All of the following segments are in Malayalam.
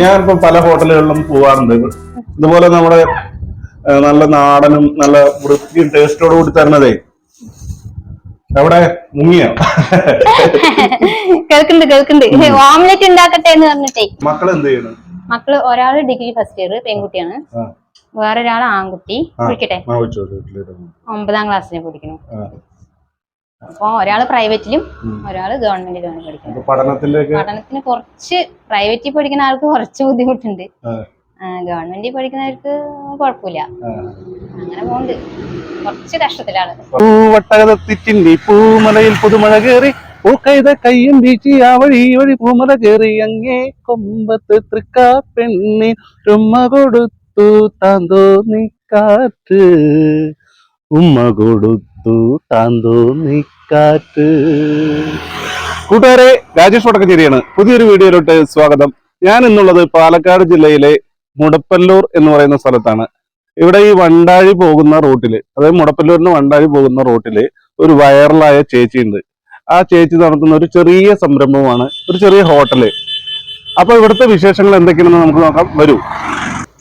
ഞാൻ ഇപ്പൊ പല ഹോട്ടലുകളിലും പോവാറുണ്ട്. ഇതുപോലെ നമ്മുടെ നല്ല നാടനും നല്ല വൃത്തിയും ടേസ്റ്റോട് കൂടി തരണതേ അവിടെ മുങ്ങിയ? കേൾക്കുന്നുണ്ട് കേൾക്കുന്നുണ്ട്. ഓംലെറ്റ് ഉണ്ടാക്കട്ടെ എന്ന് പറഞ്ഞിട്ടേ. മക്കൾ എന്ത് ചെയ്യണം? മക്കൾ ഒരാൾ ഡിഗ്രി ഫസ്റ്റ് ഇയർ പെൺകുട്ടിയാണ്. വേറൊരാൾ ആൺകുട്ടി. വിളിക്കട്ടെ. ഒമ്പതാം ക്ലാസ്സിനെ പഠിക്കുന്നു ആ. അപ്പൊ ഒരാൾ പ്രൈവറ്റിലും. ഒരാൾ ഗവൺമെന്റിലുമാണ് പഠിക്കുന്നത്. പഠനത്തിന് കുറച്ച് പ്രൈവറ്റിൽ പഠിക്കുന്ന ആൾക്ക് കുറച്ച് ബുദ്ധിമുട്ടുണ്ട്. ഗവൺമെന്റിൽ പഠിക്കുന്നവർക്ക് കുഴപ്പമില്ല. അങ്ങനെ പോകുന്നുണ്ട് കുറച്ച് കഷ്ടത്തിലാണ്. പൂവട്ടകത്തിന്റെ പൂമലയിൽ പുതുമഴ കയറി പൂക്കൈത കയ്യും വീച്ചി ആ വഴി വഴി പൂമല കയറി അങ്ങേ കൊമ്പത്ത് തൃക്കാ പെണ്ണി ഉമ്മ കൊടുത്തു താന്തോ നിക്കാറ്റ് ഉമ്മ കൊടുത്തു താന്തോ നിക്കാറ്റ്. കൂട്ടുകാരെ രാജേഷ് വടക്കഞ്ചേരിയാണ് പുതിയൊരു വീഡിയോയിലോട്ട് സ്വാഗതം. ഞാൻ ഇന്നുള്ളത് പാലക്കാട് ജില്ലയിലെ മുടപ്പല്ലൂർ എന്ന് പറയുന്ന സ്ഥലത്താണ്. ഇവിടെ ഈ വണ്ടാഴി പോകുന്ന റോട്ടിൽ അതായത് മുടപ്പല്ലൂരിന് വണ്ടാഴി പോകുന്ന റോട്ടിൽ ഒരു വൈറലായ ചേച്ചി ഉണ്ട് ആ ചേച്ചി നടത്തുന്ന ഒരു ചെറിയ സംരംഭമാണ് ഒരു ചെറിയ ഹോട്ടൽ. അപ്പൊ ഇവിടുത്തെ വിശേഷങ്ങൾ എന്തൊക്കെയാണെന്ന് നമുക്ക് നോക്കാം. വരൂ.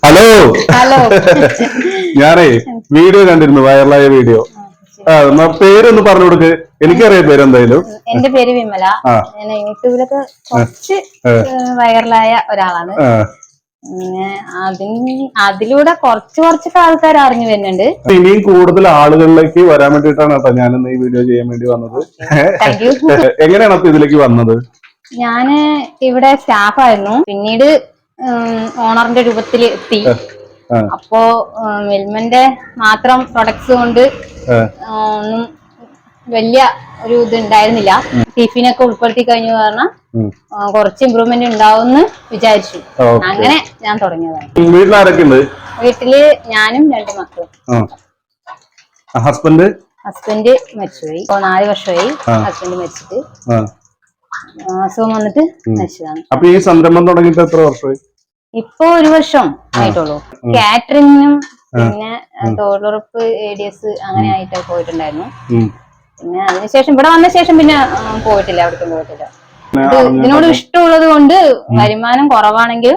ഹലോ. ഹലോ. ഞാനേ വീഡിയോ കണ്ടിരുന്നു വൈറലായ വീഡിയോ. പേരൊന്ന് പറഞ്ഞു കൊടുക്ക്. എനിക്കറിയാം പേരെന്തായാലും. എന്റെ പേര് വിമല. ഞാൻ യൂട്യൂബിലൊക്കെ കുറച്ച് വൈറലായ ഒരാളാണ്. പിന്നെ അതിന് അതിലൂടെ കുറച്ച് കുറച്ചൊക്കെ ആൾക്കാർ അറിഞ്ഞു വരുന്നുണ്ട്. ഇനിയും കൂടുതൽ ആളുകളിലേക്ക് വരാൻ വേണ്ടിയിട്ടാണ് കേട്ടോ ഞാൻ ഈ വീഡിയോ ചെയ്യാൻ വേണ്ടി വന്നത്. എങ്ങനെയാണ് അപ്പൊ ഇതിലേക്ക് വന്നത്? ഞാൻ ഇവിടെ സ്റ്റാഫായിരുന്നു പിന്നീട് ഓണറിന്റെ രൂപത്തിൽ എത്തി. അപ്പോ മിൽമന്റെ മാത്രം പ്രൊഡക്ട്സ് കൊണ്ട് ഒന്നും വലിയ ഒരു ഇത് ഉണ്ടായിരുന്നില്ല. ടിഫിനൊക്കെ ഉൾപ്പെടുത്തി കഴിഞ്ഞു പറഞ്ഞാൽ. കുറച്ച് ഇമ്പ്രൂവ്മെന്റ് ഉണ്ടാവുമെന്ന് വിചാരിച്ചു. അങ്ങനെ ഞാൻ തുടങ്ങിയതാണ്. വീട്ടിലാരൊക്കെയുണ്ട് വീട്ടിൽ ഞാനും രണ്ട് മക്കളും. ഹസ്ബൻഡ് ഹസ്ബൻഡ് മരിച്ചുപോയി. ഇപ്പൊ നാല് വർഷമായി ഹസ്ബൻഡ് മരിച്ചിട്ട്. അസുഖം വന്നിട്ട് മരിച്ചതാണ്. അപ്പൊ ഈ സംരംഭം തുടങ്ങിയിട്ട് എത്ര വർഷമായി? ഇപ്പൊ ഒരു വർഷം ആയിട്ടുള്ളൂ. കാറ്ററിംഗിനും പിന്നെ തൊഴിലുറപ്പ് എ ഡി എസ് അങ്ങനെ ആയിട്ട് പോയിട്ടുണ്ടായിരുന്നു. പിന്നെ അതിനുശേഷം ഇവിടെ വന്ന ശേഷം പിന്നെ പോയിട്ടില്ല അവിടേക്കും പോയിട്ടില്ല. ഇതിനോട് ഇഷ്ടമുള്ളത് കൊണ്ട് വരുമാനം കുറവാണെങ്കിൽ.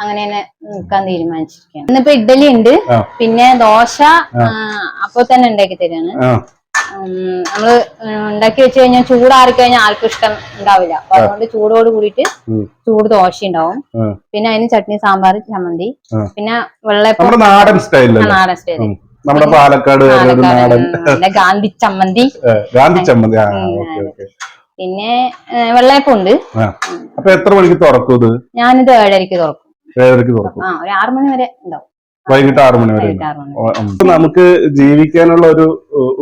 അങ്ങനെ തന്നെ നിൽക്കാൻ തീരുമാനിച്ചിരിക്കുകയാണ്. ഇന്നിപ്പോ ഇഡ്ഡലി ഉണ്ട്. പിന്നെ ദോശ അപ്പൊ തന്നെ ഉണ്ടാക്കി തരാണ് നമ്മൾ ഉണ്ടാക്കി വെച്ച് കഴിഞ്ഞാൽ ചൂടാറി കഴിഞ്ഞാൽ ആർക്കും ഇഷ്ടം ഉണ്ടാവില്ല. അപ്പൊ അതുകൊണ്ട് ചൂടോട് കൂടിയിട്ട് ചൂട് ദോശ ഉണ്ടാവും. പിന്നെ അതിന് ചട്നി സാമ്പാർ ചമ്മന്തി. പിന്നെ വെള്ളയപ്പം നമ്മുടെ നാടൻ സ്റ്റൈലല്ലേ? നാടൻ സ്റ്റൈൽ നമ്മുടെ പാലക്കാട് ഗാന്ധി ചമ്മന്തി. ഗാന്ധി ചമ്മന്തി. പിന്നെ വെള്ളയപ്പം ഉണ്ട്. അപ്പൊ എത്ര മണിക്ക് തുറക്കും ഇത്? ഞാനിത് ഏഴരക്ക് തുറക്കും. ഏഴരക്ക് തുറക്കും. ആ ഒരു ആറു മണി വരെ ഉണ്ടാവും. വൈകിട്ട് ആറു മണി വരെ. നമുക്ക് ജീവിക്കാനുള്ള ഒരു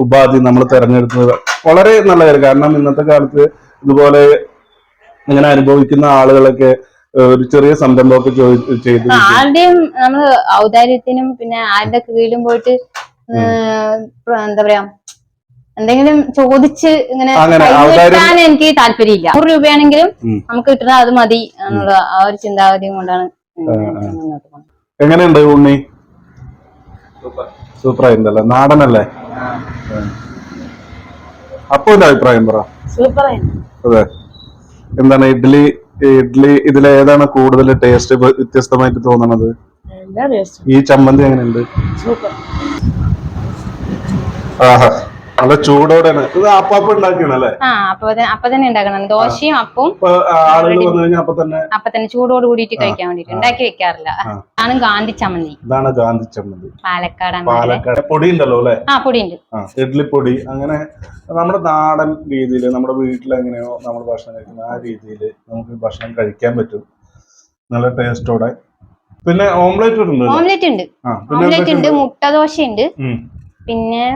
ഉപാധി നമ്മൾ തെരഞ്ഞെടുത്തത് വളരെ നല്ല കാര്യം കാരണം ഇന്നത്തെ കാലത്ത് ഇതുപോലെ ഇങ്ങനെ അനുഭവിക്കുന്ന ആളുകളൊക്കെ ഒരു ചെറിയ സംരംഭമൊക്കെ ചെയ്തു ആരുടെയും നമ്മൾ ഔദാര്യത്തിനും പിന്നെ ആരുടെ കീഴിലും പോയിട്ട് എന്താ പറയാ എന്തെങ്കിലും ചോദിച്ച് ഇങ്ങനെ എനിക്ക് താല്പര്യമില്ല. നൂറ് രൂപയാണെങ്കിലും നമുക്ക് കിട്ടുന്ന അത് മതി എന്നുള്ള ആ ഒരു ചിന്താഗതിയും കൊണ്ടാണ് എങ്ങനെയുണ്ട് ഉണ്ണി? സൂപ്പർ. ആയിട്ടുണ്ടല്ലേ നാടനല്ലേ? അപ്പൊ എന്റെ അഭിപ്രായം പറ. സൂപ്പർ അതെ. എന്താണ് ഇഡ്ഡലി ഇഡ്ഡലി ഇതിൽ ഏതാണ് കൂടുതൽ ടേസ്റ്റ് വ്യത്യസ്തമായിട്ട് തോന്നണത്? ഈ ചമ്മന്തി എങ്ങനെയുണ്ട്? ആഹാ. നല്ല ചൂടോടെയാണ്. ഇത് അപ്പാപ്പ് ഉണ്ടാക്കിയാണല്ലേ ആ അപ്പൊ തന്നെ ഉണ്ടാക്കണം. ദോശയും അപ്പവും ഇപ്പൊ ആളുകൾ വന്നു കഴിഞ്ഞാൽ അപ്പൊ തന്നെ അപ്പൊ തന്നെ ചൂടോട് കൂടിയിട്ട് കഴിക്കാൻ വേണ്ടിട്ട്. ഉണ്ടാക്കി വെക്കാറില്ല. അതാണ് ആണ് ഗാന്ധി ചമ്മന്തി. ഇതാണ് ഗാന്ധി ചമ്മന്തി. പാലക്കാടാണ് പാലക്കാട്. പൊടി ഉണ്ടല്ലോ അല്ലെ? ആ പൊടിയുണ്ട്. ആ ഇഡ്ലിപ്പൊടി അങ്ങനെ നമ്മുടെ നാടൻ രീതിയിൽ നമ്മുടെ വീട്ടിൽ എങ്ങനെയോ നമ്മൾ ഭക്ഷണം കഴിക്കുന്ന ആ രീതിയിൽ നമുക്ക് ഭക്ഷണം കഴിക്കാൻ പറ്റും. നല്ല ടേസ്റ്റോടെ പിന്നെ ഓംലെറ്റ് ഉണ്ട്. ഓംലെറ്റ് ഉണ്ട് ഓംലെറ്റ് ഉണ്ട് മുട്ട ദോശ ഉണ്ട് പിന്നെ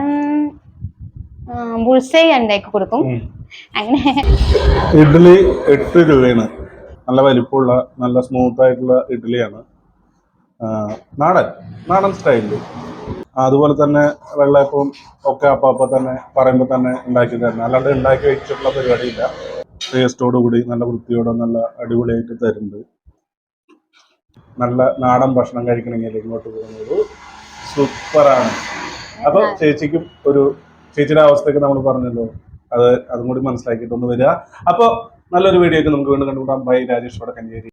ബുൾസൈ ഉണ്ടാക്കി കൊടുക്കും. അങ്ങനെ ഇഡ്ഡലി എട്ട് രൂപയാണ്. നല്ല വലിപ്പമുള്ള നല്ല സ്മൂത്ത് ആയിട്ടുള്ള ഇഡ്ഡലിയാണ്. നാടൻ നാടൻ സ്റ്റൈലിൽ അതുപോലെ തന്നെ വെള്ളയപ്പവും ഒക്കെ അപ്പം അപ്പം തന്നെ പറയുമ്പോൾ തന്നെ ഉണ്ടാക്കി തരണം അല്ലാണ്ട് ഉണ്ടാക്കി വെച്ചിട്ടുള്ള പരിപാടിയില്ല. ടേസ്റ്റോട് കൂടി നല്ല വൃത്തിയോടെ നല്ല അടിപൊളിയായിട്ട് തരുന്നുണ്ട്. നല്ല നാടൻ ഭക്ഷണം കഴിക്കണമെങ്കിൽ ഇങ്ങോട്ട് പോകുന്നത്. സൂപ്പറാണ് അപ്പോൾ ചേച്ചിക്കും ഒരു ചേച്ചിയുടെ അവസ്ഥയൊക്കെ നമ്മൾ പറഞ്ഞല്ലോ. അത് അതും കൂടി മനസ്സിലാക്കിയിട്ടൊന്ന് വരിക. അപ്പോൾ നല്ലൊരു വീഡിയോ ഒക്കെ നമുക്ക് വീണ്ടും കണ്ടുകൂടാം ബൈ രാജേഷ് വടക്കഞ്ചേരി.